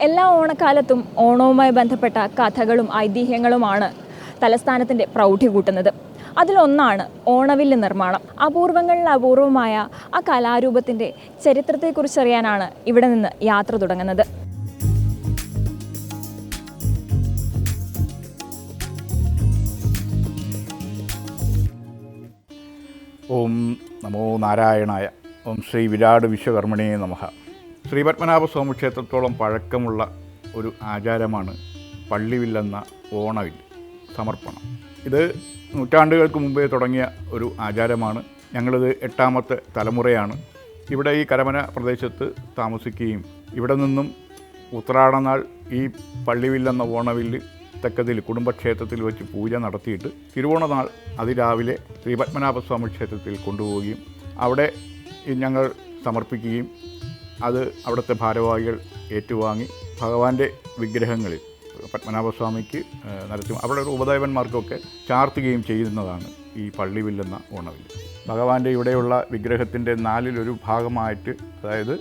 എല്ലാ ഓണക്കാലത്തും ഓണവുമായി ബന്ധപ്പെട്ട കഥകളും ഐതിഹ്യങ്ങളുമാണ് തലസ്ഥാനത്തിന്റെ പ്രൗഢി കൂട്ടുന്നത്. അതിലൊന്നാണ് ഓണവില്ല് നിർമ്മാണം. അപൂർവങ്ങളിൽ അപൂർവമായ ആ കലാരൂപത്തിന്റെ ചരിത്രത്തെക്കുറിച്ചറിയാനാണ് ഇവിടെ നിന്ന് യാത്ര തുടങ്ങുന്നത്. ഓം നമോ നാരായണായ. ഓം ശ്രീ വിരാട് വിശ്വകർമ്മണിയെ നമഃ. ശ്രീ പത്മനാഭസ്വാമി ക്ഷേത്രത്തോളം പഴക്കമുള്ള ഒരു ആചാരമാണ് പള്ളിവില്ലെന്ന ഓണവിൽ സമർപ്പണം. ഇത് നൂറ്റാണ്ടുകൾക്ക് മുമ്പേ തുടങ്ങിയ ഒരു ആചാരമാണ്. ഞങ്ങളിത് എട്ടാമത്തെ തലമുറയാണ്. ഇവിടെ ഈ കരമന പ്രദേശത്ത് താമസിക്കുകയും ഇവിടെ നിന്നും ഉത്രാടനാൾ ഈ പള്ളിവില്ലെന്ന ഓണവില്ല് തെക്കതിൽ കുടുംബക്ഷേത്രത്തിൽ വെച്ച് പൂജ നടത്തിയിട്ട് തിരുവോണനാൾ അതിരാവിലെ ശ്രീപത്മനാഭസ്വാമി ക്ഷേത്രത്തിൽ കൊണ്ടുപോവുകയും അവിടെ ഞങ്ങൾ സമർപ്പിക്കുകയും അത് അവിടുത്തെ ഭാരവാഹികൾ ഏറ്റുവാങ്ങി ഭഗവാന്റെ വിഗ്രഹങ്ങളിൽ പത്മനാഭസ്വാമിക്ക് നടത്തി. അവിടെ ഉപദേവന്മാർക്കൊക്കെ ചാർത്തുകയും ചെയ്യുന്നതാണ് ഈ പള്ളിവില്ലെന്ന ഓണവിൽ ഭഗവാന്റെ ഇവിടെയുള്ള വിഗ്രഹത്തിന്റെ നാലിലൊരു ഭാഗമായിട്ട് അതായത്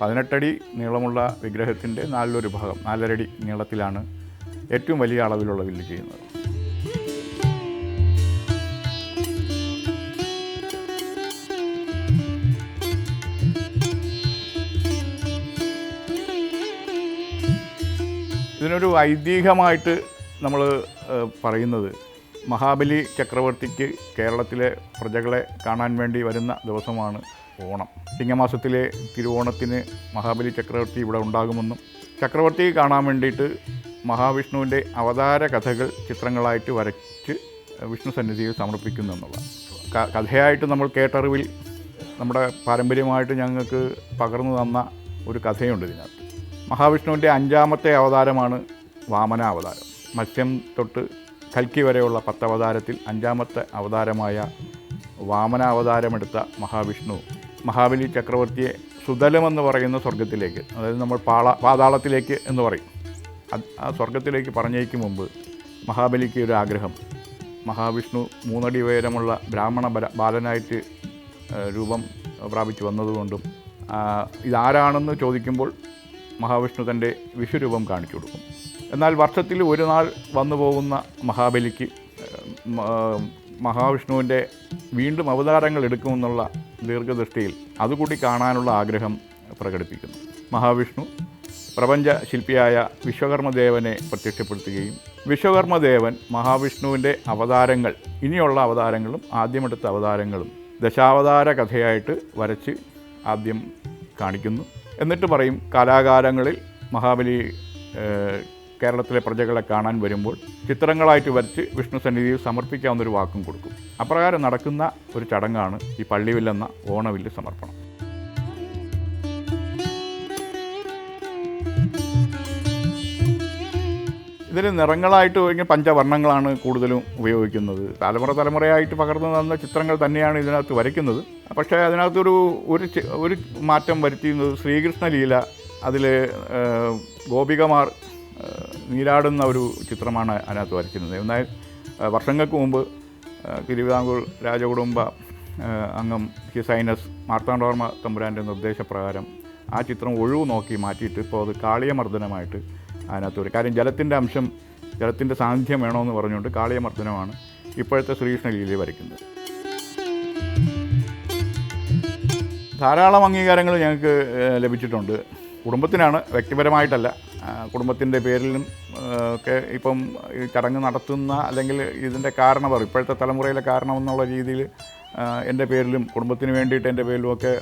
പതിനെട്ടടി നീളമുള്ള വിഗ്രഹത്തിന്റെ നാലിലൊരു ഭാഗം നാലരടി നീളത്തിലാണ് ഏറ്റവും വലിയ അളവിലുള്ള വില്ല് ചെയ്യുന്നത്. ഇതിനൊരു ഐതിഹ്യമായിട്ട് നമ്മൾ പറയുന്നത്. മഹാബലി ചക്രവർത്തിക്ക് കേരളത്തിലെ പ്രജകളെ കാണാൻ വേണ്ടി വരുന്ന ദിവസമാണ് ഓണം. ചിങ്ങമാസത്തിലെ തിരുവോണത്തിന് മഹാബലി ചക്രവർത്തി ഇവിടെ ഉണ്ടാകുമെന്നും ചക്രവർത്തി കാണാൻ വേണ്ടിയിട്ട് മഹാവിഷ്ണുവിന്റെ അവതാര കഥകൾ ചിത്രങ്ങളായിട്ട് വരച്ച് വിഷ്ണു സന്നിധിയിൽ സമർപ്പിക്കുന്നു എന്നുള്ള കഥയായിട്ട് നമ്മൾ കേട്ടറിവിൽ നമ്മുടെ പാരമ്പര്യമായിട്ട് ഞങ്ങൾക്ക് പകർന്നു തന്ന ഒരു കഥയുണ്ട് ഇതിനകത്ത്. മഹാവിഷ്ണുവിന്റെ അഞ്ചാമത്തെ അവതാരമാണ് വാമന അവതാരം മത്സ്യം തൊട്ട് കൽക്കി വരെയുള്ള പത്തവതാരത്തിൽ അഞ്ചാമത്തെ അവതാരമായ വാമന അവതാരമെടുത്ത മഹാവിഷ്ണു മഹാബലി ചക്രവർത്തിയെ സുതലമെന്ന് പറയുന്ന സ്വർഗത്തിലേക്ക് അതായത് നമ്മൾ പാള പാതാളത്തിലേക്ക് എന്ന് പറയും. ആ സ്വർഗത്തിലേക്ക് പറഞ്ഞേക്ക് മുമ്പ് മഹാബലിക്ക് ഒരു ആഗ്രഹം. മഹാവിഷ്ണു മൂന്നടി ഉയരമുള്ള ബ്രാഹ്മണ ബല- ബാലനായിട്ട് രൂപം പ്രാപിച്ചു വന്നതുകൊണ്ടും ഇതാരാണെന്ന് ചോദിക്കുമ്പോൾ മഹാവിഷ്ണു തന്റെ വിശ്വരൂപം കാണിച്ചു കൊടുക്കും. എന്നാൽ വർഷത്തിൽ ഒരു നാൾ വന്നു പോകുന്ന മഹാബലിക്ക് മഹാവിഷ്ണുവിന്റെ വീണ്ടും അവതാരങ്ങൾ എടുക്കുമെന്നുള്ള ദീർഘദൃഷ്ടിയിൽ അതുകൂടി കാണാനുള്ള ആഗ്രഹം പ്രകടിപ്പിക്കുന്നു. മഹാവിഷ്ണു പ്രപഞ്ച ശില്പിയായ വിശ്വകർമ്മദേവനെ പ്രത്യക്ഷപ്പെടുത്തുകയും വിശ്വകർമ്മദേവൻ മഹാവിഷ്ണുവിന്റെ അവതാരങ്ങൾ ഇനിയുള്ള അവതാരങ്ങളും ആദ്യമെടുത്ത അവതാരങ്ങളും ദശാവതാര കഥയായിട്ട് വരച്ച് ആദ്യം കാണിക്കുന്നു. എന്നിട്ട് പറയും കാലാകാലങ്ങളിൽ മഹാബലി കേരളത്തിലെ പ്രജകളെ കാണാൻ വരുമ്പോൾ ചിത്രങ്ങളായിട്ട് വരച്ച് വിഷ്ണു സന്നിധിയിൽ സമർപ്പിക്കാവുന്നൊരു വാക്കും കൊടുക്കും. അപ്രകാരം നടക്കുന്ന ഒരു ചടങ്ങാണ് ഈ പള്ളിവില്ലെന്ന ഓണവില്ല് സമർപ്പണം. ഇതിൽ നിറങ്ങളായിട്ട് ഇങ്ങനെ പഞ്ചവർണങ്ങളാണ് കൂടുതലും ഉപയോഗിക്കുന്നത്. തലമുറ തലമുറയായിട്ട് പകർന്നു തന്ന ചിത്രങ്ങൾ തന്നെയാണ് ഇതിനകത്ത് വരയ്ക്കുന്നത്. പക്ഷേ അതിനകത്തൊരു ഒരു ഒരു മാറ്റം വരുത്തിയിരുന്നത് ശ്രീകൃഷ്ണലീല അതിൽ ഗോപികമാർ നീരാടുന്ന ഒരു ചിത്രമാണ് അതിനകത്ത് വരയ്ക്കുന്നത്. എന്നാൽ വർഷങ്ങൾക്ക് മുമ്പ് തിരുവിതാംകൂർ രാജകുടുംബ അംഗം അംഗം ഹിസൈനസ് മാർത്താണ്ഡവർമ്മ തമ്പുരാന്റെ നിർദ്ദേശപ്രകാരം ആ ചിത്രം ഒഴിവ് നോക്കി മാറ്റിയിട്ട് ഇപ്പോൾ അത് കാളിയമർദ്ദനമായിട്ട് അതിനകത്ത് വരും. കാര്യം ജലത്തിന്റെ അംശം ജലത്തിന്റെ സാന്നിധ്യം വേണമെന്ന് പറഞ്ഞുകൊണ്ട് കാളിയമർദ്ദനമാണ് ഇപ്പോഴത്തെ ശ്രീകൃഷ്ണ ലീലയിൽ വരയ്ക്കുന്നത്. ധാരാളം അംഗീകാരങ്ങൾ ഞങ്ങൾക്ക് ലഭിച്ചിട്ടുണ്ട്. കുടുംബത്തിനാണ് വ്യക്തിപരമായിട്ടല്ല. കുടുംബത്തിന്റെ പേരിലും ഒക്കെ ഇപ്പം ഈ ചടങ്ങ് നടത്തുന്ന അല്ലെങ്കിൽ ഇതിന്റെ കാരണവർ ഇപ്പോഴത്തെ തലമുറയിലെ കാരണം എന്നുള്ള രീതിയിൽ എന്റെ പേരിലും കുടുംബത്തിന് വേണ്ടിയിട്ട് എന്റെ പേരിലുമൊക്കെ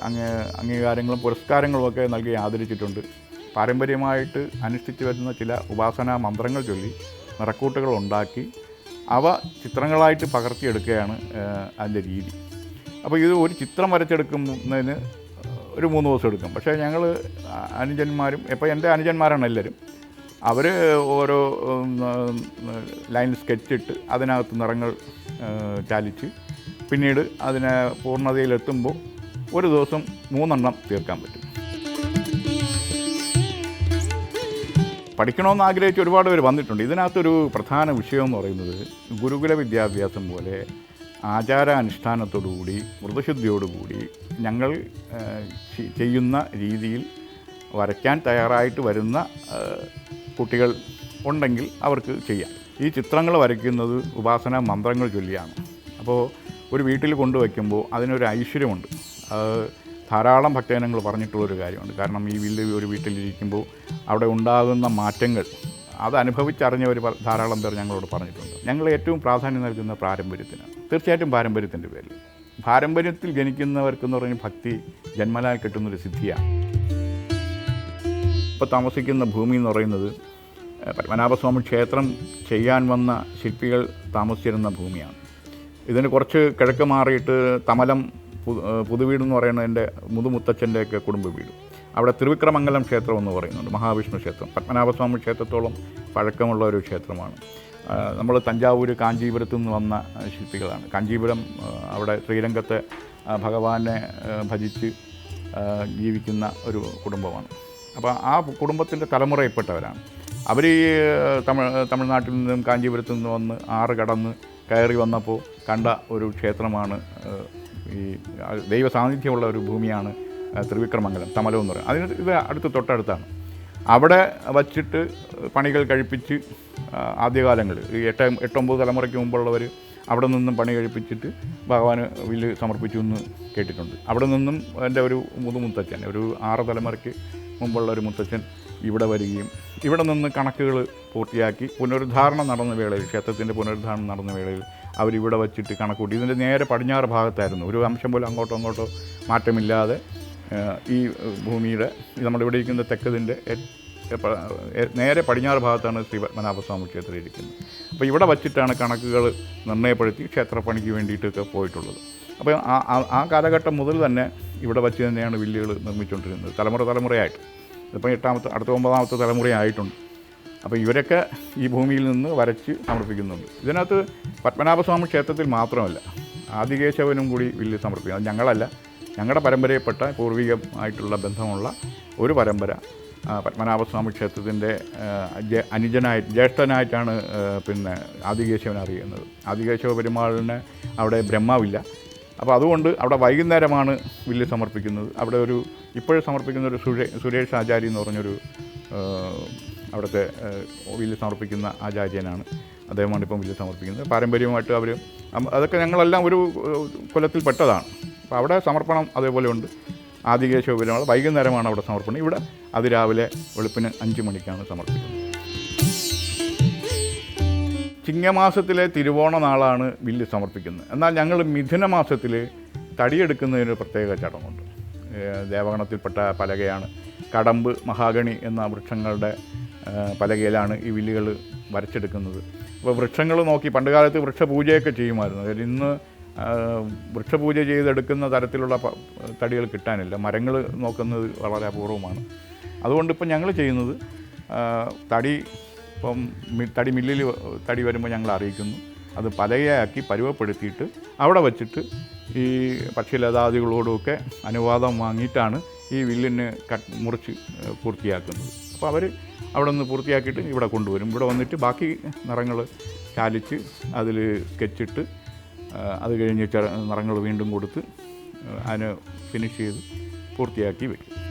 അംഗീകാരങ്ങളും പുരസ്കാരങ്ങളും ഒക്കെ നൽകി ആദരിച്ചിട്ടുണ്ട്. പാരമ്പര്യമായിട്ട് അനുഷ്ഠിച്ചു വരുന്ന ചില ഉപാസനാ മന്ത്രങ്ങൾ ചൊല്ലി നിറക്കൂട്ടുകൾ ഉണ്ടാക്കി അവ ചിത്രങ്ങളായിട്ട് പകർത്തിയെടുക്കുകയാണ് അതിന്റെ രീതി. അപ്പോൾ ഇത് ഒരു ചിത്രം വരച്ചെടുക്കുന്നതിന് ഒരു മൂന്ന് ദിവസം എടുക്കും. പക്ഷേ ഞങ്ങൾ അനുജന്മാരും ഇപ്പോൾ എന്റെ അനുജന്മാരാണ് എല്ലാവരും. അവർ ഓരോ ലൈൻ സ്കെച്ചിട്ട് അതിനകത്ത് നിറങ്ങൾ ചാലിച്ച് പിന്നീട് അതിനെ പൂർണതയിലെത്തുമ്പോൾ ഒരു ദിവസം മൂന്നെണ്ണം തീർക്കാൻ പറ്റും. പഠിക്കണമെന്ന് ആഗ്രഹിച്ച് ഒരുപാട് പേര് വന്നിട്ടുണ്ട്. ഇതിനകത്തൊരു പ്രധാന വിഷയം എന്ന് പറയുന്നത് ഗുരുകുല വിദ്യാഭ്യാസം പോലെ ആചാരാനുഷ്ഠാനത്തോടുകൂടി വ്രതശുദ്ധിയോടുകൂടി ഞങ്ങൾ ചെയ്യുന്ന രീതിയിൽ വരയ്ക്കാൻ തയ്യാറായിട്ട് വരുന്ന കുട്ടികൾ ഉണ്ടെങ്കിൽ അവർക്ക് ചെയ്യാം. ഈ ചിത്രങ്ങൾ വരയ്ക്കുന്നത് ഉപാസന മന്ത്രങ്ങൾ ചൊല്ലിയാണ്. അപ്പോൾ ഒരു വീട്ടിൽ കൊണ്ടുവയ്ക്കുമ്പോൾ അതിനൊരു ഐശ്വര്യമുണ്ട്. ധാരാളം ഭക്തജനങ്ങൾ പറഞ്ഞിട്ടുള്ളൊരു കാര്യമുണ്ട്. കാരണം ഈ വില്ല് ഒരു വീട്ടിലിരിക്കുമ്പോൾ അവിടെ ഉണ്ടാകുന്ന മാറ്റങ്ങൾ അത് ധാരാളം പേർ ഞങ്ങളോട് പറഞ്ഞിട്ടുണ്ട്. ഞങ്ങൾ ഏറ്റവും പ്രാധാന്യം നൽകുന്ന പാരമ്പര്യത്തിന് തീർച്ചയായിട്ടും പാരമ്പര്യത്തിന്റെ പേരിൽ. പാരമ്പര്യത്തിൽ ജനിക്കുന്നവർക്കെന്ന് പറഞ്ഞ ഭക്തി ജന്മനാൽ കിട്ടുന്നൊരു സിദ്ധിയാണ്. ഇപ്പോൾ താമസിക്കുന്ന ഭൂമി എന്ന് പറയുന്നത് പത്മനാഭസ്വാമി ക്ഷേത്രം ചെയ്യാൻ വന്ന ശില്പികൾ താമസിച്ചിരുന്ന ഭൂമിയാണ്. ഇതിന് കുറച്ച് കിഴക്ക് മാറിയിട്ട് തമലം പു- ഏഹ്, പുതുവീട് എന്ന് പറയുന്നത് എന്റെ മുതുമുത്തച്ഛന്റെയൊക്കെ കുടുംബ വീട് അവിടെ തിരുവിക്രമംഗലം ക്ഷേത്രം എന്ന് പറയുന്നുണ്ട് മഹാവിഷ്ണു ക്ഷേത്രം. പത്മനാഭസ്വാമി ക്ഷേത്രത്തോളം പഴക്കമുള്ള ഒരു ക്ഷേത്രമാണ്. നമ്മൾ തഞ്ചാവൂർ കാഞ്ചീപുരത്തു നിന്ന് വന്ന ശില്പികളാണ്. കാഞ്ചീപുരം അവിടെ ശ്രീരംഗത്തെ ഭഗവാനെ ഭജിച്ച് ജീവിക്കുന്ന ഒരു കുടുംബമാണ്. അപ്പോൾ ആ കുടുംബത്തിന്റെ തലമുറയിൽപ്പെട്ടവരാണ്. അവർ ഈ തമിഴ് തമിഴ്നാട്ടിൽ നിന്നും കാഞ്ചീപുരത്തു നിന്ന് വന്ന് ആറ് കടന്ന് കയറി വന്നപ്പോൾ കണ്ട ഒരു ക്ഷേത്രമാണ് ഈ ദൈവ സാന്നിധ്യമുള്ള ഒരു ഭൂമിയാണ് ത്രിവിക്രമംഗലം തമലോ എന്ന് പറയുന്നത്. അതിന് ഇത് അടുത്ത് തൊട്ടടുത്താണ്. അവിടെ വച്ചിട്ട് പണികൾ കഴിപ്പിച്ച് ആദ്യകാലങ്ങളിൽ ഈ എട്ട് എട്ടൊമ്പത് തലമുറയ്ക്ക് മുമ്പുള്ളവർ അവിടെ നിന്നും പണി കഴിപ്പിച്ചിട്ട് ഭഗവാന് വില്ല് സമർപ്പിച്ചു എന്ന് കേട്ടിട്ടുണ്ട്. അവിടെ നിന്നും എന്റെ ഒരു മുതുമുത്തച്ഛൻ ഒരു ആറ് തലമുറയ്ക്ക് മുമ്പുള്ള ഒരു മുത്തച്ഛൻ ഇവിടെ വരികയും ഇവിടെ നിന്ന് കണക്കുകൾ പൂർത്തിയാക്കി പുനരുദ്ധാരണം നടന്ന വേളയിൽ ക്ഷേത്രത്തിന്റെ പുനരുദ്ധാരണം നടന്ന വേളയിൽ അവരിവിടെ വച്ചിട്ട് കണക്കൂട്ടി ഇതിന്റെ നേരെ പടിഞ്ഞാറ് ഭാഗത്തായിരുന്നു. ഒരു അംശം പോലും അങ്ങോട്ടോ അങ്ങോട്ടോ മാറ്റമില്ലാതെ ഈ ഭൂമിയുടെ നമ്മളിവിടെ ഇരിക്കുന്ന തെക്കതിന്റെ നേരെ പടിഞ്ഞാറ് ഭാഗത്താണ് ശ്രീ പത്മനാഭസ്വാമി ക്ഷേത്രം ഇരിക്കുന്നത്. അപ്പോൾ ഇവിടെ വച്ചിട്ടാണ് കണക്കുകൾ നിർണയപ്പെടുത്തി ക്ഷേത്രപ്പണിക്ക് വേണ്ടിയിട്ടൊക്കെ പോയിട്ടുള്ളത്. അപ്പോൾ ആ കാലഘട്ടം മുതൽ തന്നെ ഇവിടെ വച്ച് തന്നെയാണ് വില്ലുകൾ നിർമ്മിച്ചുകൊണ്ടിരുന്നത് തലമുറ തലമുറയായിട്ട്. ഇതിപ്പോൾ എട്ടാമത്തെ അടുത്ത ഒമ്പതാമത്തെ തലമുറയായിട്ടുണ്ട്. അപ്പോൾ ഇവരൊക്കെ ഈ ഭൂമിയിൽ നിന്ന് വരച്ച് സമർപ്പിക്കുന്നുണ്ട്. ഇതിനകത്ത് പത്മനാഭസ്വാമി ക്ഷേത്രത്തിൽ മാത്രമല്ല ആദികേശവനും കൂടി വില്ല് സമർപ്പിക്കുന്നു അത് ഞങ്ങളല്ല ഞങ്ങളുടെ പരമ്പരയിൽപ്പെട്ട പൂർവികമായിട്ടുള്ള ബന്ധമുള്ള ഒരു പരമ്പര പത്മനാഭസ്വാമി ക്ഷേത്രത്തിന്റെ അനുജനായി ജ്യേഷ്ഠനായിട്ടാണ് പിന്നെ ആദികേശവൻ അറിയുന്നത്. ആദികേശവ പെരുമാളിന് അവിടെ ബ്രഹ്മാവില്ല. അപ്പോൾ അതുകൊണ്ട് അവിടെ വൈകുന്നേരമാണ് വില്ല് സമർപ്പിക്കുന്നത്. അവിടെ ഒരു ഇപ്പോഴും സമർപ്പിക്കുന്ന ഒരു സുരേ സുരേഷ് ആചാര്യ എന്ന് പറഞ്ഞൊരു അവിടുത്തെ വില്ല് സമർപ്പിക്കുന്ന ആചാര്യനാണ്. അദ്ദേഹമാണ് ഇപ്പം വില്ല് സമർപ്പിക്കുന്നത്. പാരമ്പര്യമായിട്ട് അവർ അതൊക്കെ ഞങ്ങളെല്ലാം ഒരു കുലത്തിൽപ്പെട്ടതാണ് അപ്പോൾ അവിടെ സമർപ്പണം അതേപോലെ ഉണ്ട്. ആദികേശവ പെരുമാൾ വൈകുന്നേരമാണ് അവിടെ സമർപ്പണം. ഇവിടെ അതിരാവിലെ വെളുപ്പിന് അഞ്ച് മണിക്കാണ് സമർപ്പിക്കുന്നത്. ചിങ്ങമാസത്തിലെ തിരുവോണ നാളാണ് ബില്ല് സമർപ്പിക്കുന്നത്. എന്നാൽ ഞങ്ങൾ മിഥുന മാസത്തിൽ തടിയെടുക്കുന്നതിന് പ്രത്യേക ചടങ്ങുണ്ട്. ദേവഗണത്തിൽപ്പെട്ട പലകയാണ്. കടമ്പ് മഹാഗണി എന്ന വൃക്ഷങ്ങളുടെ പലകയിലാണ് ഈ വില്ലുകൾ വരച്ചെടുക്കുന്നത്. അപ്പോൾ വൃക്ഷങ്ങൾ നോക്കി പണ്ടുകാലത്ത് വൃക്ഷപൂജയൊക്കെ ചെയ്യുമായിരുന്നു. അതായത് ഇന്ന് വൃക്ഷപൂജ ചെയ്തെടുക്കുന്ന തരത്തിലുള്ള തടികൾ കിട്ടാനില്ല. മരങ്ങൾ നോക്കുന്നത് വളരെ അപൂർവമാണ്. അതുകൊണ്ട് ഇപ്പം ഞങ്ങൾ ചെയ്യുന്നത് തടി ഇപ്പം മി- തടി മില്ലിൽ തടി വരുമ്പോൾ ഞങ്ങൾ അറിയിക്കുന്നു. അത് പലകയാക്കി പരുവപ്പെടുത്തിയിട്ട് അവിടെ വച്ചിട്ട് ഈ പക്ഷിലതാദികളോടുമൊക്കെ അനുവാദം വാങ്ങിയിട്ടാണ് ഈ വില്ലിന് കട്ട് മുറിച്ച് പൂർത്തിയാക്കുന്നത്. അപ്പോൾ അവർ അവിടെ നിന്ന് പൂർത്തിയാക്കിയിട്ട് ഇവിടെ കൊണ്ടുവരും. ഇവിടെ വന്നിട്ട് ബാക്കി നിറങ്ങൾ ചാലിച്ച് അതിൽ സ്കെച്ചിട്ട് അത് കഴിഞ്ഞ് നിറങ്ങൾ വീണ്ടും കൊടുത്ത് അതിന് ഫിനിഷ് ചെയ്ത് പൂർത്തിയാക്കി വയ്ക്കും